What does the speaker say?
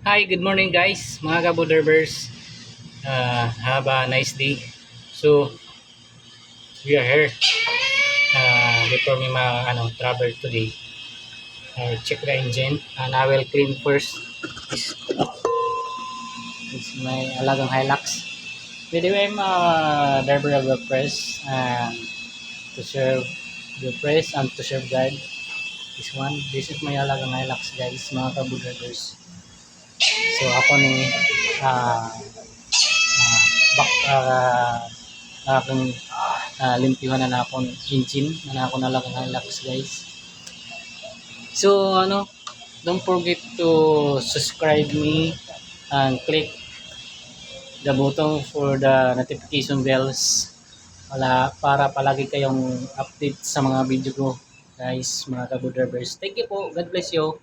Hi, good morning guys, mga kabuderbers. Uh, have a nice day. So, we are here. Uh, before me ma ano, travel today, uh, check the engine and I will clean first. This, is my alagang Hilux. By the way, I'm a driver of the press and to serve the press and to serve guard. This one, this is my alagang Hilux guys, mga kabuderbers. So ako ni ah ah, bak ah akong uh, limpyuhan na na akong engine na na ako na lang ang Hilux guys. So ano, don't forget to subscribe me and click the button for the notification bells wala para palagi kayong update sa mga video ko guys mga kabuderbers thank you po. God bless you